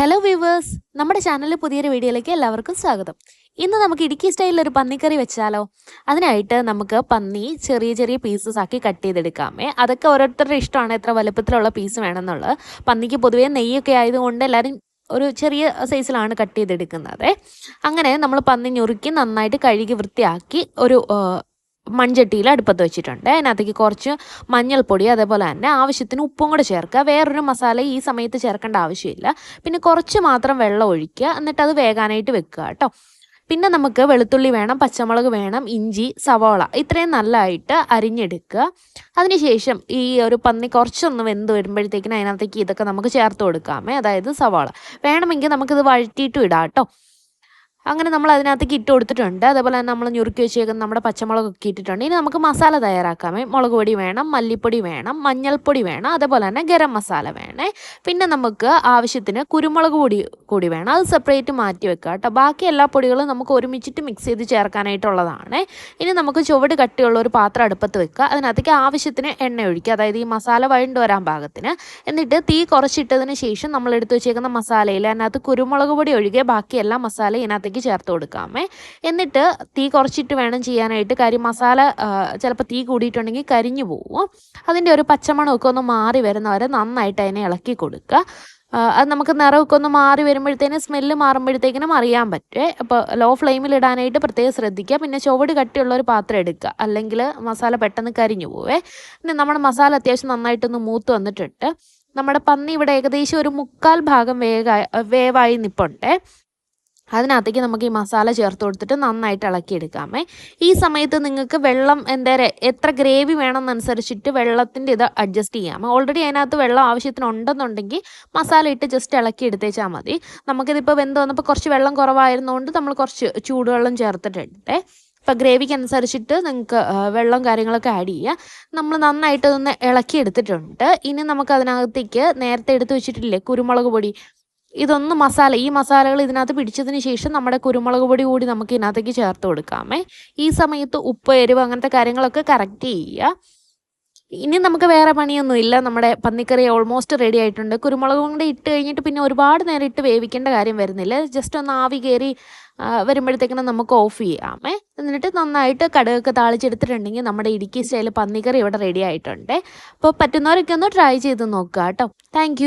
Hello viewers നമ്മുടെ ചാനലിൽ പുതിയൊരു വീഡിയോയിലേക്ക് എല്ലാവർക്കും സ്വാഗതം. ഇന്ന് നമുക്ക് ഇടുക്കി സ്റ്റൈലിൽ ഒരു പന്നിക്കറി വെച്ചാലോ? അതിനായിട്ട് നമുക്ക് പന്നി ചെറിയ ചെറിയ പീസസ് ആക്കി കട്ട് ചെയ്തെടുക്കാമേ. അതൊക്കെ ഓരോരുത്തരുടെ ഇഷ്ടമാണ് എത്ര വലുപ്പത്തിലുള്ള പീസ് വേണമെന്നുള്ളത്. പന്നിക്ക് പൊതുവേ നെയ്യൊക്കെ ആയതുകൊണ്ട് എല്ലാവരും ഒരു ചെറിയ സൈസിലാണ് കട്ട് ചെയ്തെടുക്കുന്നത്. അങ്ങനെ നമ്മൾ പന്നി ഞുറുക്കി നന്നായിട്ട് കഴുകി വൃത്തിയാക്കി ഒരു മൺചട്ടിയിൽ അടുപ്പത്ത് വെച്ചിട്ടുണ്ട്. അതിനകത്തേക്ക് കുറച്ച് മഞ്ഞൾപ്പൊടി അതേപോലെ തന്നെ ആവശ്യത്തിന് ഉപ്പും കൂടെ ചേർക്കുക. വേറൊരു മസാല ഈ സമയത്ത് ചേർക്കേണ്ട ആവശ്യമില്ല. പിന്നെ കുറച്ച് മാത്രം വെള്ളം ഒഴിക്കുക. എന്നിട്ട് അത് വേകാനായിട്ട് വെക്കുക കേട്ടോ. പിന്നെ നമുക്ക് വെളുത്തുള്ളി വേണം പച്ചമുളക് വേണം ഇഞ്ചി സവാള ഇത്രയും നല്ലതായിട്ട് അരിഞ്ഞെടുക്കുക. അതിനുശേഷം ഈ ഒരു പന്നി കുറച്ചൊന്ന് വെന്ത് വരുമ്പോഴത്തേക്കിനും അതിനകത്തേക്ക് ഇതൊക്കെ നമുക്ക് ചേർത്ത് കൊടുക്കാമേ. അതായത് സവാള. വേണമെങ്കിൽ നമുക്കിത് വഴറ്റിയിട്ടും ഇടാം കേട്ടോ. അങ്ങനെ നമ്മൾ അതിനകത്തേക്ക് ഇട്ട് കൊടുത്തിട്ടുണ്ട്. അതേപോലെ തന്നെ നമ്മൾ ഞുറുക്കി വെച്ചേക്കുന്ന നമ്മുടെ പച്ചമുളകൊക്കെ ഇട്ടിട്ടുണ്ട്. ഇനി നമുക്ക് മസാല തയ്യാറാക്കാമേ. മുളക് പൊടി വേണം മല്ലിപ്പൊടി വേണം മഞ്ഞൾപ്പൊടി വേണം അതേപോലെ തന്നെ ഗരം മസാല വേണേ. പിന്നെ നമുക്ക് ആവശ്യത്തിന് കുരുമുളക് പൊടി കൂടി വേണം. അത് സെപ്പറേറ്റ് മാറ്റി വെക്കുക കേട്ടോ. ബാക്കി എല്ലാ പൊടികളും നമുക്ക് ഒരുമിച്ചിട്ട് മിക്സ് ചെയ്ത് ചേർക്കാനായിട്ടുള്ളതാണ്. ഇനി നമുക്ക് ചുവട് കട്ടിയുള്ള ഒരു പാത്രം അടുപ്പത്ത് വെക്കുക. അതിനകത്തേക്ക് ആവശ്യത്തിന് എണ്ണ ഒഴിക്കുക. അതായത് ഈ മസാല വഴണ്ട് വരാൻ പാകത്തിന്. എന്നിട്ട് തീ കുറച്ചിട്ടതിന് ശേഷം നമ്മൾ എടുത്തു വെച്ചേക്കുന്ന മസാലയിൽ അതിനകത്ത് കുരുമുളക് പൊടി ഒഴികെ ബാക്കി എല്ലാ മസാല ഇതിനകത്തേക്ക് ചേർത്ത് കൊടുക്കാമേ. എന്നിട്ട് തീ കുറച്ചിട്ട് വേണം ചെയ്യാനായിട്ട്. കാര്യം മസാല ചിലപ്പോൾ തീ കൂടിയിട്ടുണ്ടെങ്കിൽ കരിഞ്ഞു പോകും അതിന്റെ ഒരു പച്ചമണമൊക്കെ ഒന്ന് മാറി വരുന്നവരെ നന്നായിട്ട് അതിനെ ഇളക്കി കൊടുക്കുക. അത് നമുക്ക് നിറമൊക്കെ ഒന്ന് മാറി വരുമ്പോഴത്തേനും സ്മെല്ല് മാറുമ്പോഴത്തേക്കിനും അറിയാൻ പറ്റുമേ അപ്പോൾ ലോ ഫ്ലെയിമിൽ ഇടാനായിട്ട് പ്രത്യേകം ശ്രദ്ധിക്കുക. പിന്നെ ചുവട് കട്ടിയുള്ള ഒരു പാത്രം എടുക്കുക. അല്ലെങ്കിൽ മസാല പെട്ടെന്ന് കരിഞ്ഞു പോവേ. പിന്നെ നമ്മുടെ മസാല അത്യാവശ്യം നന്നായിട്ടൊന്ന് മൂത്ത് വന്നിട്ടുണ്ട്. നമ്മുടെ പന്നി ഇവിടെ ഏകദേശം ഒരു മുക്കാൽ ഭാഗം വേഗ വേവായി നിൽപ്പുണ്ടേ അതിനകത്തേക്ക് നമുക്ക് ഈ മസാല ചേർത്ത് കൊടുത്തിട്ട് നന്നായിട്ട് ഇളക്കിയെടുക്കാമേ. ഈ സമയത്ത് നിങ്ങൾക്ക് വെള്ളം എന്താ എത്ര ഗ്രേവി വേണമെന്നനുസരിച്ചിട്ട് വെള്ളത്തിന്റെ ഇത് അഡ്ജസ്റ്റ് ചെയ്യാം ഓൾറെഡി അതിനകത്ത് വെള്ളം ആവശ്യത്തിന് ഉണ്ടെന്നുണ്ടെങ്കിൽ മസാല ഇട്ട് ജസ്റ്റ് ഇളക്കി എടുത്തേച്ചാൽ മതി. നമുക്കിതിപ്പോൾ വെന്ത് വന്നപ്പോൾ കുറച്ച് വെള്ളം കുറവായിരുന്നുകൊണ്ട് നമ്മൾ കുറച്ച് ചൂടുവെള്ളം ചേർത്തിട്ടുണ്ട്. ഇപ്പം ഗ്രേവിക്ക് അനുസരിച്ചിട്ട് നിങ്ങൾക്ക് വെള്ളം കാര്യങ്ങളൊക്കെ ആഡ് ചെയ്യുക നമ്മൾ നന്നായിട്ട് ഒന്ന് ഇളക്കി എടുത്തിട്ടുണ്ട് ഇനി നമുക്ക് അതിനകത്തേക്ക് നേരത്തെ എടുത്ത് വെച്ചിട്ടില്ലേ കുരുമുളക് പൊടി. ഇതൊന്ന് മസാല ഈ മസാലകൾ ഇതിനകത്ത് പിടിച്ചതിന് ശേഷം നമ്മുടെ കുരുമുളക് പൊടി കൂടി നമുക്ക് ഇതിനകത്തേക്ക് ചേർത്ത് കൊടുക്കാമേ. ഈ സമയത്ത് ഉപ്പ് എരിവ് അങ്ങനത്തെ കാര്യങ്ങളൊക്കെ കറക്റ്റ് ചെയ്യുക. ഇനി നമുക്ക് വേറെ പണിയൊന്നുമില്ല നമ്മുടെ പന്നിക്കറി ഓൾമോസ്റ്റ് റെഡി ആയിട്ടുണ്ട്. കുരുമുളകും കൂടെ ഇട്ട് കഴിഞ്ഞിട്ട് പിന്നെ ഒരുപാട് നേരം ഇട്ട് വേവിക്കേണ്ട കാര്യം വരുന്നില്ല. ജസ്റ്റ് ഒന്ന് ആവി കയറി വരുമ്പോഴത്തേക്കിനും നമുക്ക് ഓഫ് ചെയ്യാമേ. എന്നിട്ട് നന്നായിട്ട് കടുകൊക്കെ താളിച്ചെടുത്തിട്ടുണ്ടെങ്കിൽ നമ്മുടെ ഇടുക്കി സ്റ്റൈൽ പന്നിക്കറി ഇവിടെ റെഡി ആയിട്ടുണ്ട്. അപ്പോൾ പറ്റുന്നവരൊക്കെ ഒന്ന് ട്രൈ ചെയ്ത് നോക്കുക കേട്ടോ. താങ്ക്